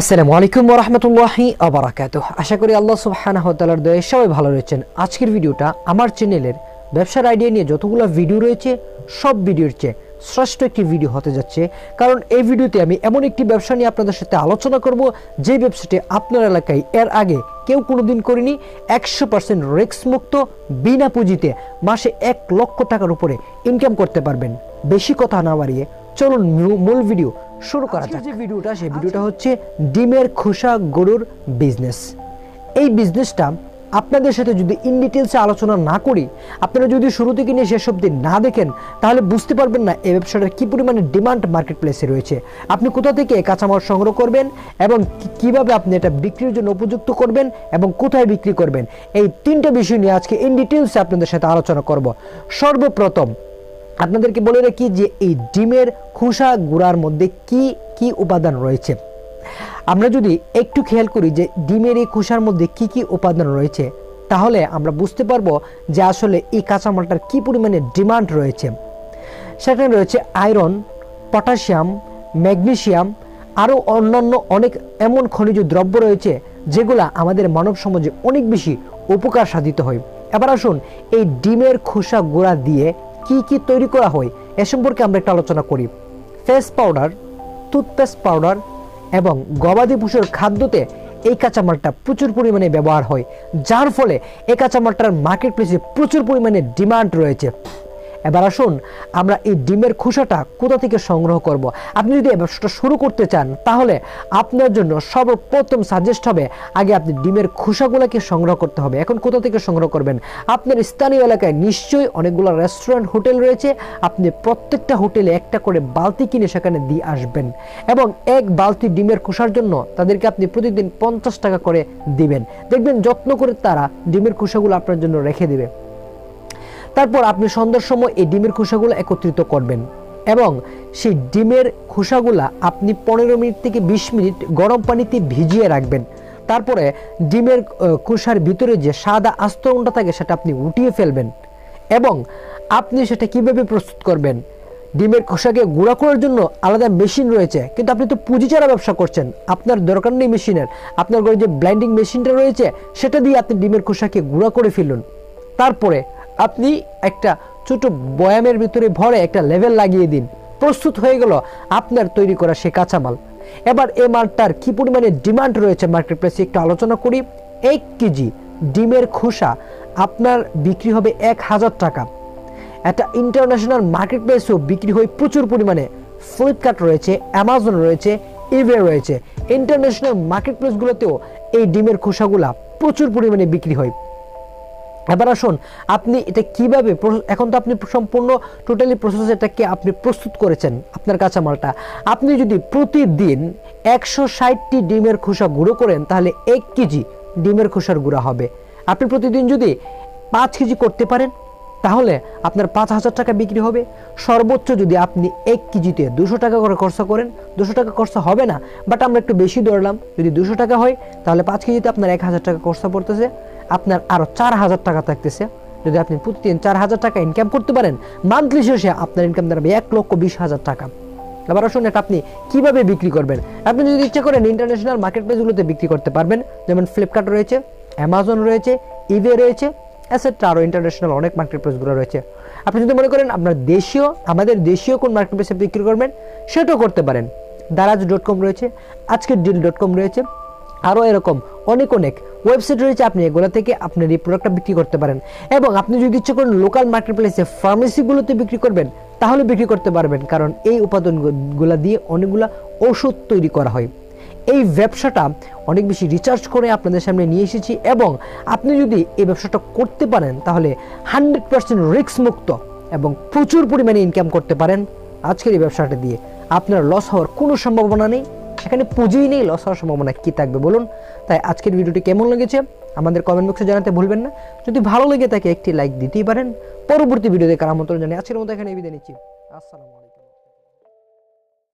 আসসালামু আলাইকুম রহমতুল্লাহি আবরাকাত আশা করি আল্লাহ সুবহানাহু তাআলার দয়ায় সবাই ভালো রয়েছেন। আজকের ভিডিওটা আমার চ্যানেলের ব্যবসার আইডিয়া নিয়ে যতগুলো ভিডিও রয়েছে, সব ভিডিওর চেয়ে শ্রেষ্ঠ একটি ভিডিও হতে যাচ্ছে। কারণ এই ভিডিওতে আমি এমন একটি ব্যবসা নিয়ে আপনাদের সাথে আলোচনা করব, যে ব্যবসাটি আপনার এলাকায় এর আগে কেউ কোনোদিন করেনি, একশো পার্সেন্ট রিক্স মুক্ত বিনা পুঁজিতে মাসে এক লক্ষ টাকার উপরে ইনকাম করতে পারবেন। বেশি কথা না বাড়িয়ে চলুন মূল ভিডিও শুরু করা যাক। যে ভিডিওটা সেই ভিডিওটা হচ্ছে ডিমের খোসা গরুর বিজনেস এই বিজনেসটা আপনাদের সাথে যদি ইন ডিটেলসে আলোচনা না করি আপনারা যদি শুরু থেকে নিয়ে শেষ অবধি না দেখেন তাহলে বুঝতে পারবেন না এই ব্যবসাটার কী পরিমাণে ডিমান্ড মার্কেট প্লেসে রয়েছে। আপনি কোথা থেকে কাঁচামাল সংগ্রহ করবেন এবং কীভাবে আপনি এটা বিক্রির জন্য উপযুক্ত করবেন এবং কোথায় বিক্রি করবেন? এই তিনটা বিষয় নিয়ে আজকে ইন ডিটেলসে আপনাদের সাথে আলোচনা করব। সর্বপ্রথম আপনাদেরকে বলে রাখি যে এই ডিমের খোসা গুঁড়ার মধ্যে কি কি উপাদান রয়েছে? আমরা যদি একটু খেয়াল করি যে ডিমের এই খোসার মধ্যে কি কি উপাদান রয়েছে, তাহলে আমরা বুঝতে পারব যে আসলে এই কাঁচামালটার কি পরিমাণে ডিমান্ড রয়েছে। সেখানে রয়েছে আয়রন, পটাশিয়াম ম্যাগনেসিয়াম আরও অন্যান্য অনেক এমন খনিজ দ্রব্য রয়েছে যেগুলা আমাদের মানব সমাজে অনেক বেশি উপকার সাধিত হয়। এবার আসুন এই ডিমের খোসা গুঁড়া দিয়ে কি কি তৈরি করা হয় এ সম্পর্কে আমরা একটু আলোচনা করি। ফেস পাউডার, টুথপেস্ট পাউডার এবং গবাদি পশুর খাদ্যতে এই কাঁচামালটা প্রচুর পরিমাণে ব্যবহার হয়। যার ফলে এই কাঁচামালটার মার্কেট প্লেসে প্রচুর পরিমাণে ডিমান্ড রয়েছে। এবার আসুন, আমরা এই ডিমের খোসাটা কোথা থেকে সংগ্রহ করব? আপনি যদি ব্যবসাটা শুরু করতে চান, তাহলে আপনার জন্য সর্বপ্রথম সাজেস্ট হবে, আগে আপনি ডিমের খোসাগুলোকে সংগ্রহ করতে হবে। এখন কোথা থেকে সংগ্রহ করবেন? আপনার স্থানীয় এলাকায় নিশ্চয়ই অনেকগুলো রেস্টুরেন্ট হোটেল রয়েছে। আপনি প্রত্যেকটা হোটেলে একটা করে বালতি কিনে সেখানে দিয়ে আসবেন এবং এক বালতি ডিমের খোসার জন্য তাদেরকে আপনি প্রতিদিন পঞ্চাশ টাকা করে দিবেন। দেখবেন যত্ন করে তারা ডিমের খোসাগুলো আপনার জন্য রেখে দেবে। তারপর আপনি সন্ধ্যার সময় এই ডিমের খোসাগুলো একত্রিত করবেন এবং সেই ডিমের খোসাগুলা আপনি পনেরো মিনিট থেকে বিশ মিনিট গরম পানিতে ভিজিয়ে রাখবেন। তারপরে ডিমের খোসার ভিতরে যে সাদা আস্তরণটা থাকে সেটা আপনি উঠিয়ে ফেলবেন এবং আপনি সেটা কীভাবে প্রস্তুত করবেন? ডিমের খোসাকে গুঁড়া করার জন্য আলাদা মেশিন রয়েছে, কিন্তু আপনি তো পুঁজি ছাড়া ব্যবসা করছেন। আপনার দরকার নেই মেশিনের। আপনার ঘরে যে ব্লাইন্ডিং মেশিনটা রয়েছে, সেটা দিয়ে আপনি ডিমের খোসাকে গুঁড়া করে ফেলুন। তারপরে আপনি একটা ছোট বয়ামের ভিতরে ভরে একটা লেভেল লাগিয়ে দিন। প্রস্তুত হয়ে গেল আপনার তৈরি করা সে কাঁচামাল। এবার এই মালটার কি পরিমাণে ডিমান্ড রয়েছে মার্কেট প্লেসে একটু আলোচনা করি। এক কেজি ডিমের খোসা আপনার বিক্রি হবে এক হাজার টাকা। একটা ইন্টারন্যাশনাল মার্কেট প্লেসেও বিক্রি হয় প্রচুর পরিমাণে ফ্লিপকার্ট রয়েছে, অ্যামাজন রয়েছে ইভে রয়েছে। ইন্টারন্যাশনাল মার্কেট প্লেসগুলোতেও এই ডিমের খোসাগুলা প্রচুর পরিমাণে বিক্রি হয়। এবার আসুন, আপনি এটা কীভাবে এখন তো আপনি সম্পূর্ণ টোটালি প্রসেস এটাকে আপনি প্রস্তুত করেছেন আপনার কাঁচামালটা। আপনি যদি প্রতিদিন একশো ষাটটি ডিমের খোসা গুঁড়ো করেন, তাহলে এক কেজি ডিমের খোসার গুঁড়া হবে। আপনি প্রতিদিন যদি পাঁচ কেজি করতে পারেন, তাহলে আপনার পাঁচ হাজার টাকা বিক্রি হবে। সর্বোচ্চ যদি আপনি এক কেজিতে দুশো টাকা করে খরচা করেন, দুশো টাকা খরচা হবে না, বাট আমরা একটু বেশি ধরলাম। যদি দুশো টাকা হয়, তাহলে পাঁচ কেজিতে আপনার এক হাজার টাকা খরচা পড়তেছে। আপনার আরও চার হাজার টাকা থাকতেছে। যদি আপনি প্রতিদিন চার হাজার টাকা ইনকাম করতে পারেন মান্থলি শেষে আপনার ইনকাম দাঁড়াবে এক লক্ষ বিশ হাজার টাকা। এবার আসুন, এটা আপনি কীভাবে বিক্রি করবেন? আপনি যদি ইচ্ছে করেন ইন্টারন্যাশনাল মার্কেট প্লেসগুলোতে বিক্রি করতে পারবেন, যেমন ফ্লিপকার্ট রয়েছে অ্যামাজন রয়েছে ইবে রয়েছে এসেট্রা আরও ইন্টারন্যাশনাল অনেক মার্কেট প্লেসগুলো রয়েছে। আপনি যদি মনে করেন আপনার দেশীয়, আমাদের দেশীয় কোন মার্কেট প্লেসে বিক্রি করবেন, সেটাও করতে পারেন। দারাজ ডট কম রয়েছে, আজকের ডিল ডট কম রয়েছে। আরও এরকম অনেক অনেক ওয়েবসাইট রয়েছে, আপনি এগুলো থেকে আপনার এই প্রোডাক্টটা বিক্রি করতে পারেন। এবং আপনি যদি ইচ্ছে করেন লোকাল মার্কেট প্লেসে ফার্মেসিগুলোতে বিক্রি করবেন, তাহলে বিক্রি করতে পারবেন। কারণ এই উপাদানগুলো দিয়ে অনেকগুলা ওষুধ তৈরি করা হয়। এই ব্যবসাটা অনেক বেশি রিচার্জ করে আপনাদের সামনে নিয়ে এসেছি এবং আপনি যদি এই ব্যবসাটা করতে পারেন, তাহলে হান্ড্রেড পার্সেন্ট রিস্ক মুক্ত এবং প্রচুর পরিমাণে ইনকাম করতে পারেন আজকের এই ব্যবসাটা দিয়ে। আপনার লস হওয়ার কোনো সম্ভাবনা নেই। এখানে পুঁজি নেই লস হওয়ার সম্ভাবনা কী থাকবে বলুন? তাই আজকের ভিডিওটি কেমন লেগেছে আমাদের কমেন্ট বক্সে জানাতে ভুলবেন না। যদি ভালো লেগে থাকে একটি লাইক দিতেই পারেন। পরবর্তী ভিডিও দেখার আমন্ত্রণ জানিয়ে আজকের মতো এখানে বিদায় নিচ্ছি। আসসালামু